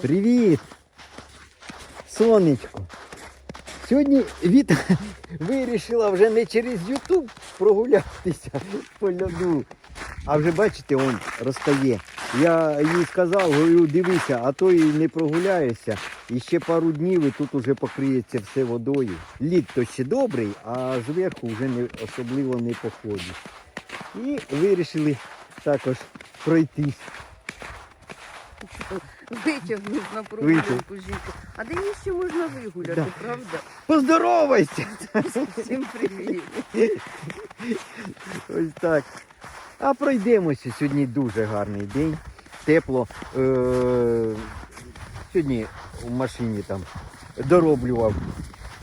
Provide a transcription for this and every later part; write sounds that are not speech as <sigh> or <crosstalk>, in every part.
Привіт! Сонечко. Сьогодні Віта <laughs> вирішила вже не через Ютуб прогулятися <laughs> по льоду. А вже бачите, он розтає. Я їй сказав, говорю, дивися, а то і не прогуляєшся. І ще пару днів і тут уже покриється все водою. Лід то ще добрий, а зверху вже не, особливо не походить. І вирішили також пройтись. <laughs> Витягнув на прогулянку жінку. А де її ще можна вигуляти, Да. правда? Поздоровайся! Всім привіт. Ось так. А пройдемося. Сьогодні дуже гарний день. Тепло. Е- сьогодні в машині там дороблював.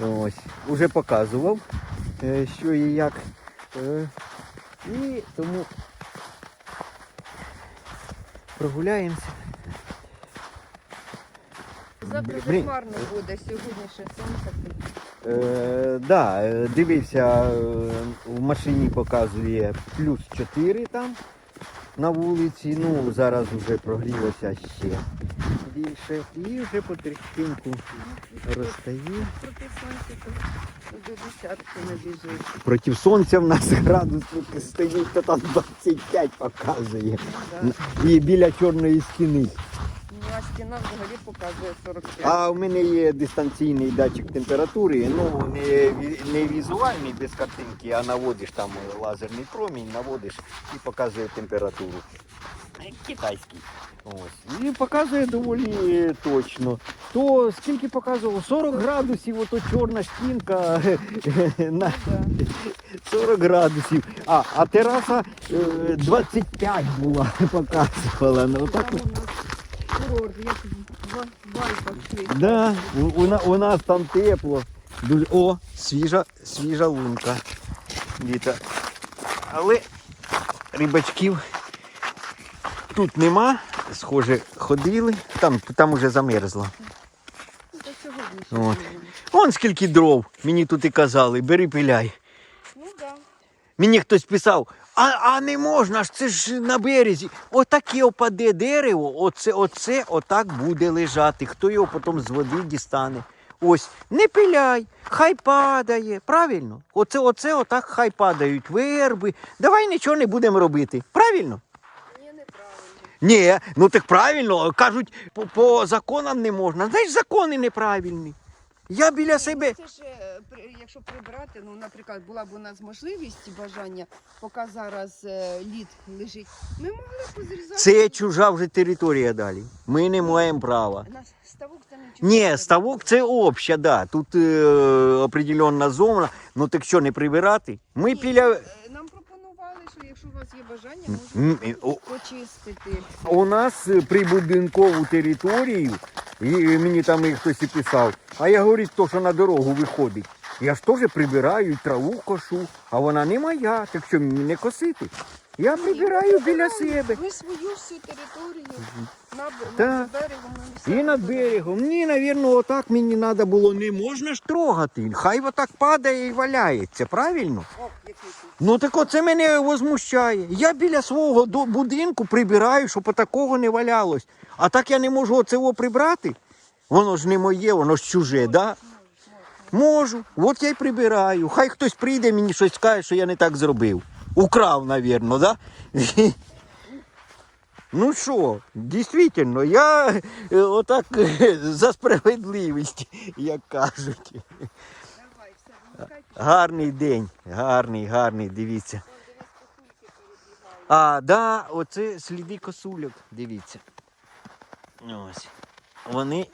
Ось. Уже показував, е, що і як. Е- і тому прогуляємося. Завтра Блін. захмарно буде, сьогодні ще сонце. Е, да, е, дивився, е, в машині показує плюс 4 там на вулиці. Ну, зараз вже прогрілося ще більше. І вже потрішки розтає. Проти сонця то до десятки набіжить. Проти сонця в нас градус тут стоїть, то там 25 показує. Да. І біля чорної стіни. А стіна взагалі показує 45. А в мене є дистанційний датчик температури, ну не, не візуальний без картинки, а наводиш там лазерний промінь, наводиш і показує температуру. Китайський. Ось. І показує доволі точно. То скільки показувало? 40 градусів, ото чорна стінка <laughs> на Ну, 40 градусів. А, а тераса е, 25 була, <laughs> показувала. Ну, так Як в в Да, у, у, у нас там тепло. Дуже, о, свіжа, свіжа лунка. Віта. Але рибачків тут нема. Схоже, ходили. Там, там уже замерзло. От. Вон скільки дров, мені тут і казали, бери пиляй. Ну так. Мені хтось писав, а, а не можна ж, це ж на березі. Отаке опаде дерево, оце, оце отак буде лежати. Хто його потім з води дістане? Ось, не пиляй, хай падає. Правильно? Оце, оце отак хай падають верби. Давай нічого не будемо робити. Правильно? Ні, ну так правильно. Кажуть, по, по законам не можна. Знаєш, закони неправильні. Я біля себе. Це ж, е, при- якщо прибрати, ну, наприклад, була б у нас можливість і бажання, поки зараз е, лід лежить, ми могли б позрізати. Це чужа вже територія далі. Ми не маємо права. Ставок це не Ні, ставок це обща, да. Тут е, определенна зона. Ну так що не прибирати? Ми біля. е, Нам пропонували, що якщо у вас є бажання, М, можна е, о, почистити. У нас прибудинкову територію, і мені там і хтось і писав, а я говорю, то, що на дорогу виходить. Я ж теж прибираю, траву кошу, а вона не моя, так що мені не косити. Я прибираю біля себе. Ви свою всю територію на, Так. над берегом І над берегом. Ні, навірно, отак мені треба було. Не можна ж трогати. Хай отак падає і валяється, правильно? О, який. Ну так оце мене возмущає. Я біля свого будинку прибираю, щоб такого не валялось. А так я не можу оцього прибрати. Воно ж не моє, воно ж чуже, да? Можу. От я й прибираю. Хай хтось прийде мені щось скаже, що я не так зробив. Украв, навірно, да? <laughs> Ну що, дійсно, я е, отак е, за справедливість, як кажуть. Гарний день, гарний, гарний, дивіться. А, да, оце сліди косульок, дивіться. Ось. Вони,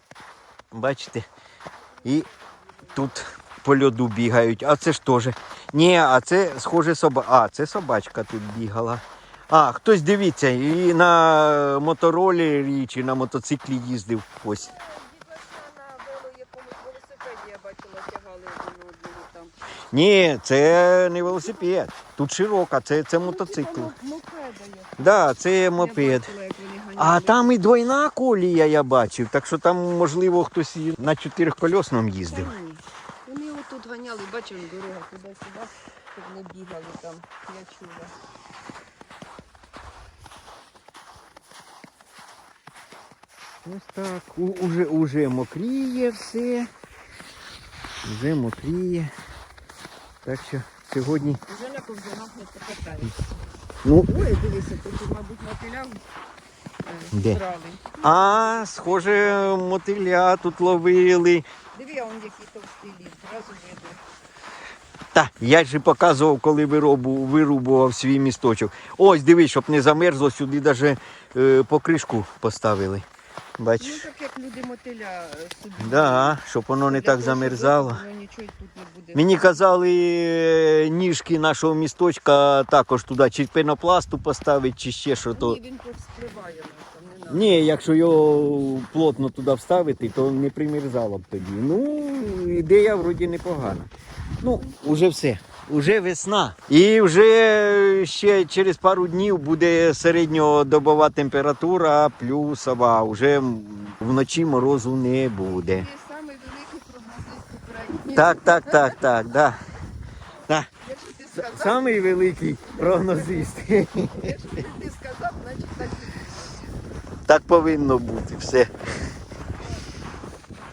бачите, і тут по льоду бігають. А це ж теж. Ні, а це схоже соба. А, це собачка тут бігала. А, хтось дивіться, і на моторолері чи на мотоциклі їздив. Ось. Ні, це не велосипед. Тут широка, це, це мотоцикл. Ну, є. Да, це мопед. А там і двойна колія я бачив, так що там, можливо, хтось і на чотирикольосному Та їздив. Вони отут ганяли, бачили дорога туди-сюди, щоб не бігали там. Я чула. Ось так. У, уже, уже мокріє все. Вже мокріє. Так що сьогодні. Вже на ковзанах не покатаєш. Ну, Ой, дивися, тут, мабуть, мотиля Де? е, а, схоже, мотиля тут ловили. Диви, а он який товстий лід, зразу видно. Та, я ж і показував, коли виробу, вирубував свій місточок. Ось, дивись, щоб не замерзло, сюди навіть е, покришку поставили. Ну так як люди мотиля е, собі. Да, щоб воно не Для так того, щоб замерзало. Воно нічого й тут не буде. Мені казали, е, ніжки нашого місточка також туди чи пенопласту поставити, чи ще що то. Ні, він повспливає нам, там не надо. Ні, якщо його плотно туди вставити, то не примерзало б тоді. Ну, ідея вроді непогана. Ну, уже все. Уже весна. І вже ще через пару днів буде середньодобова температура плюсова. Уже вночі морозу не буде. Прогнозист Так, так, так, так, да. Да. Самий великий прогнозист. якщо ти сказав, значить так. Так повинно бути все.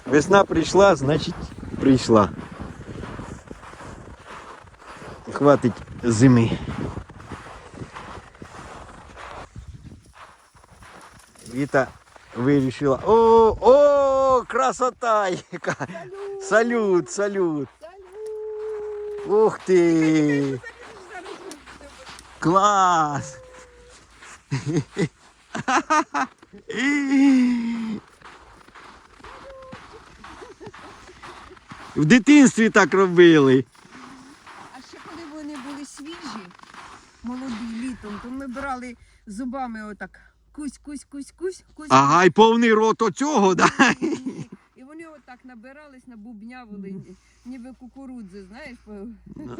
Весна прийшла, значить прийшла. Хватить зими. Віта вирішила. О, о, красота! яка! Салют, салют! Салют! Ух ти! Клас! В дитинстві так робили. А ще коли вони були свіжі, молоді літом, то ми брали зубами отак кусь, кусь, кусь, кусь, кусь. Ага, і повний рот оцього, да? І вони отак набирались, набубнявили, ніби кукурудзи, знаєш.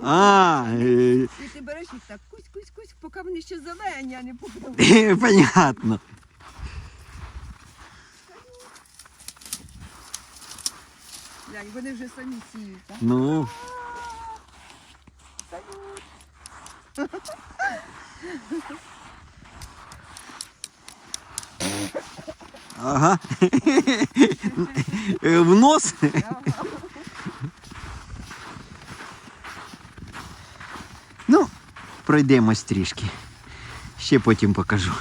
А, е, І ти береш їх так кусь, кусь, кусь, поки вони ще зелені, а не покривають. понятно. Глянь, Вони вже самі сіють. так? Ну, ага. Е, В нос? Ну, пройдемось трішки. Ще потім покажу.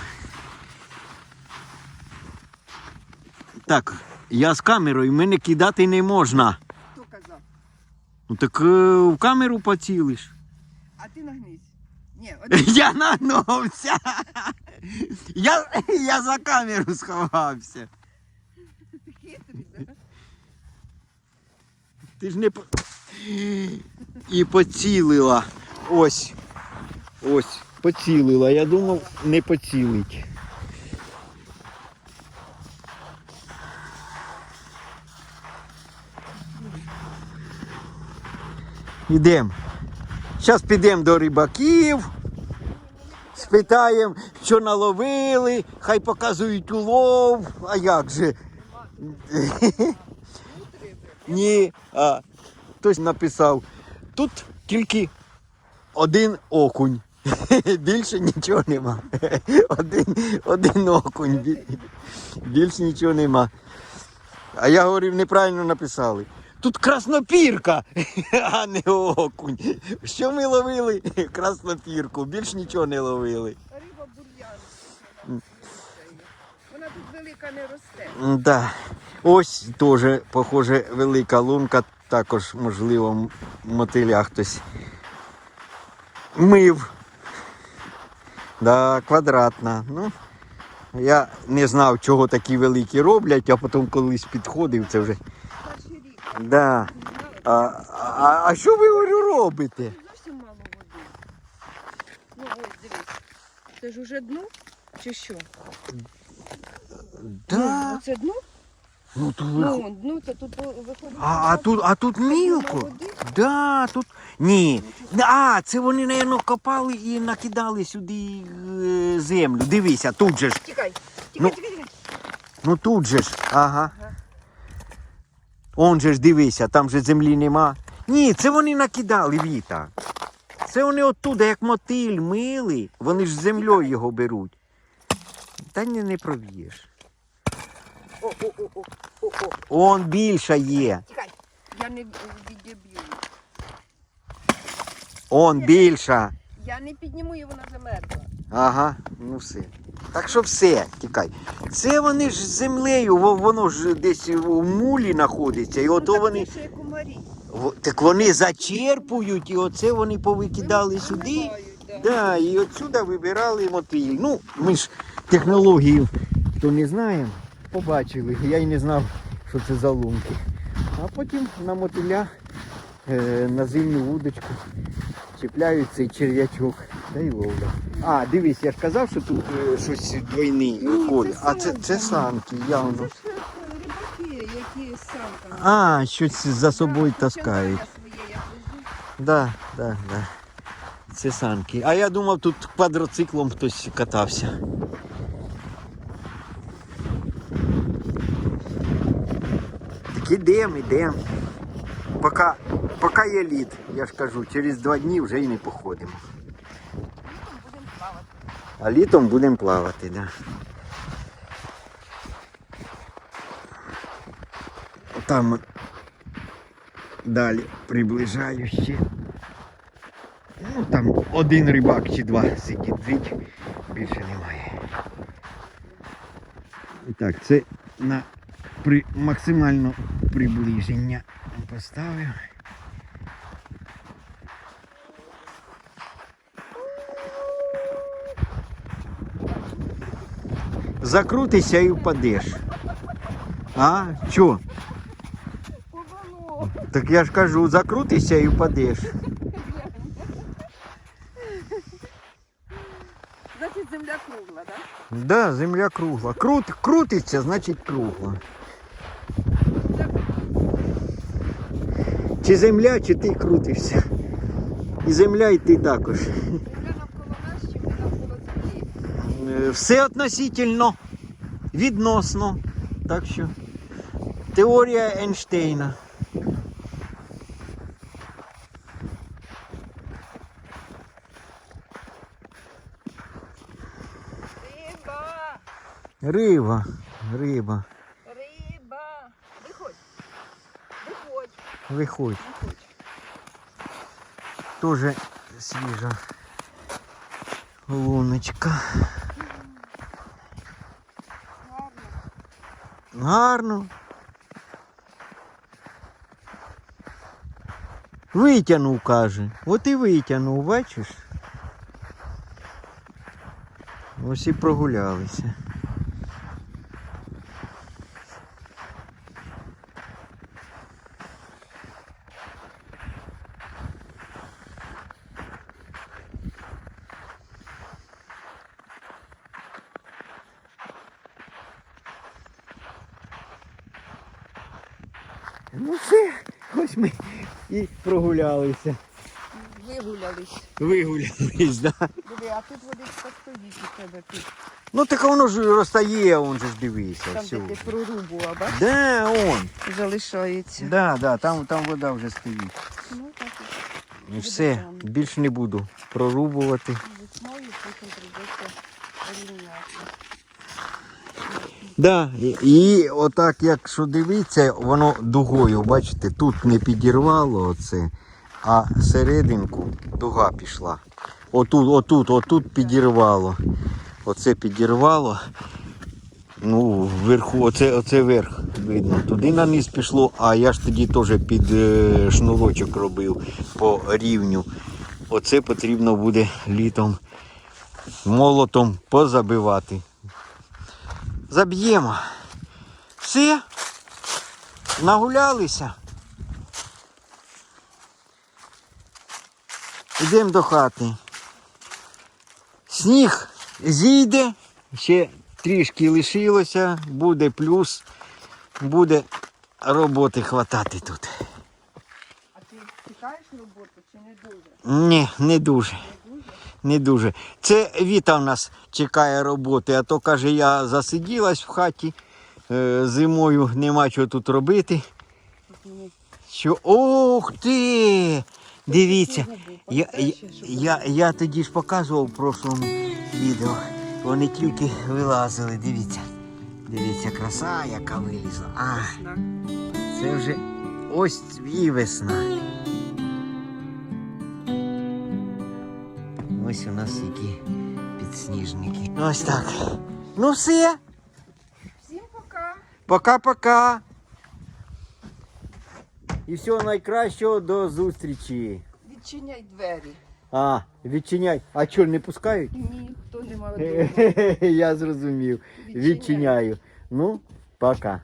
Так, я з камерою, мене кидати не можна. Хто казав? Ну так е, в камеру поцілиш. А ти нагнись. Ні, <laughs> от Я нагнувся. Я, <laughs> я за камеру сховався. хитрий? Ти ж не по... І поцілила. Ось. Ось, поцілила. Я думав, не поцілить. Ідемо. Зараз підемо до рибаків. Спитаємо, що наловили, хай показують улов. А як же? Ні, а хтось написав, тут тільки один окунь. <laughs> Більше нічого нема. Один, один окунь. Більше нічого нема. А я говорив, неправильно написали. Тут краснопірка, <laughs> а не окунь. Що ми ловили? Краснопірку. Більш нічого не ловили. Риба бур'ян. Вона тут велика не росте. Да. Ось теж, похоже, велика лунка, також, можливо, мотиля хтось мив. Да, квадратна. Ну, я не знав, чого такі великі роблять, а потім колись підходив, це вже. Да. А, а, а що ви говорю, робите? Зовсім мало води. Ну ось дивись. Це ж уже дно чи що? Да. Ну, це дно? Ну, тут Ну, виход... дно, це тут виходить. а, а, тут, а тут мілко. води. Да, тут. Ні. А, це вони, напевно, копали і накидали сюди е, землю. Дивися, тут же ж. Тікай, Ну. тікай, тікай, тікай. Ну тут же ж. Ага. Он же ж дивися, там же землі нема. Ні, це вони накидали віта. Це вони оттуда, як мотиль мили, вони ж з землею його беруть. Та ні, не проб'єш. Он більша є. Тікай, я не відіб'ю. Он більша. Я не підніму її, вона замерзла. Ага, ну все. Так що все, тікай. Це вони ж з землею, во- воно ж десь у мулі знаходиться, і ото ну, вони. Так. Во- вони зачерпують, і оце вони повикидали сюди. Да. Да, і отсюди вибирали мотиль. Ну, ми ж технологію то не знаємо. Побачили. Я й не знав, що це за лунки. А потім на мотиля е, на зимню вудочку чіпляють цей черв'ячок та й ловлять. А, дивись, я ж казав, що тут е, щось двойний Ні, колір. А це, це санки. явно. Це ж е, рибаки, які з самками. А, щось за собою таскають. Да, да, да. Це санки. А я думав, тут квадроциклом хтось катався. Так ідемо, ідемо. Поки, поки є лід, я ж кажу, через два дні вже й не походимо. А літом будемо плавати, да. Там далі приближаю. Ну там один рибак чи два сидить, більше немає. І так, це на при, максимально приближення поставив. Закрутися і впадеш. А? Чо? Повело. Так я ж кажу, закрутися і впадеш. Значить, земля кругла, так? Да, земля кругла. Крут, крутиться, значить кругла. Чи земля, чи ти крутишся. І земля, і ти також. Все относительно, відносно. Так що теорія Ейнштейна. Риба! Риба, риба. Риба! Виходь! Виходь! Виходь. Виходь! Тоже свіжа луночка. Гарно. Витягнув, каже. От і витягнув, бачиш? Ось і прогулялися. Ну все, ось ми і прогулялися. Вигулялись. Вигулялись, да. Диви, а тут водичка стоїть у тебе тут. Ну так воно ж розтає, он же ж дивися. Там, все. де ти прорубував, бач? Да, он. Залишається. Да, да, там, там вода вже стоїть. Ну так І все, більш не буду прорубувати. весною потім прийдеться рівняти. Да, і, і отак, якщо дивитися, воно дугою, бачите, тут не підірвало оце, а серединку дуга пішла. Отут, отут, отут підірвало. Оце підірвало. Ну, вверху, оце, оце верх видно. Туди на низ пішло, а я ж тоді теж під е, шнурочок робив по рівню. Оце потрібно буде літом молотом позабивати. Заб'ємо. Все. Нагулялися. Йдемо до хати. Сніг зійде, ще трішки лишилося, буде плюс, буде роботи хватати тут. А ти чекаєш роботу чи не дуже? Ні, не дуже. Не дуже? Не дуже. Це Віта в нас чекає роботи, а то каже, я засиділась в хаті. е, Зимою нема чого тут робити. Що. Ох ти! Дивіться, я, я, я, я тоді ж показував в прошлому відео. Вони тільки вилазили, дивіться. Дивіться, краса, яка вилізла. А, це вже ось і весна. Ось у нас які підсніжники. Ось так. Ну все. Всім пока. Пока-пока. І всього найкращого до зустрічі. Відчиняй двері. А, відчиняй. А чого не пускають? Ні, хто не вдома. <laughs> Я зрозумів. Відчиняю. Ну, пока.